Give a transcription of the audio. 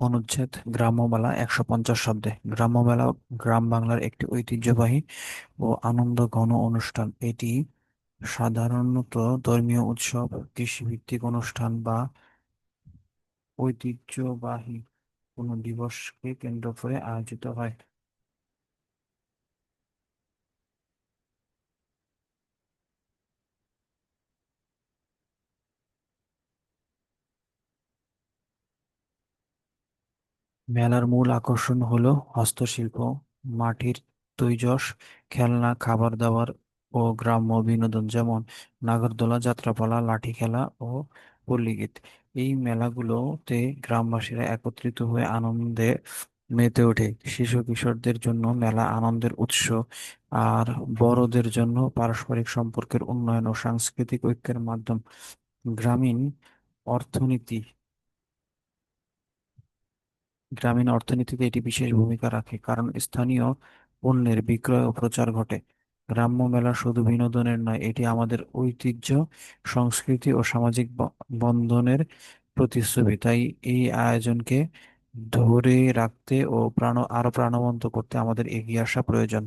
অনুচ্ছেদ গ্রাম্য মেলা একশো পঞ্চাশ শব্দে। গ্রাম্য মেলা গ্রাম বাংলার একটি ঐতিহ্যবাহী ও আনন্দ ঘন অনুষ্ঠান। এটি সাধারণত ধর্মীয় উৎসব, কৃষিভিত্তিক অনুষ্ঠান বা ঐতিহ্যবাহী কোনো দিবসকে কেন্দ্র করে আয়োজিত হয়। মেলার মূল আকর্ষণ হলো হস্তশিল্প, মাটির তৈজস, খেলনা খাবার দাবার ও গ্রাম্য বিনোদন যেমন নাগরদোলা, যাত্রাপালা, লাঠি খেলা ও পল্লীগীত এই মেলাগুলোতে গ্রামবাসীরা একত্রিত হয়ে আনন্দে মেতে ওঠে। শিশু কিশোরদের জন্য মেলা আনন্দের উৎস আর বড়দের জন্য পারস্পরিক সম্পর্কের উন্নয়ন ও সাংস্কৃতিক ঐক্যের মাধ্যম। গ্রামীণ অর্থনীতি গ্রামীণ অর্থনীতিতে এটি বিশেষ ভূমিকা রাখে, কারণ স্থানীয় পণ্যের বিক্রয় ও প্রচার ঘটে। গ্রাম্য মেলা শুধু বিনোদনের নয়, এটি আমাদের ঐতিহ্য, সংস্কৃতি ও সামাজিক বন্ধনের প্রতিচ্ছবি। তাই এই আয়োজনকে ধরে রাখতে ও প্রাণ, আরও প্রাণবন্ত করতে আমাদের এগিয়ে আসা প্রয়োজন।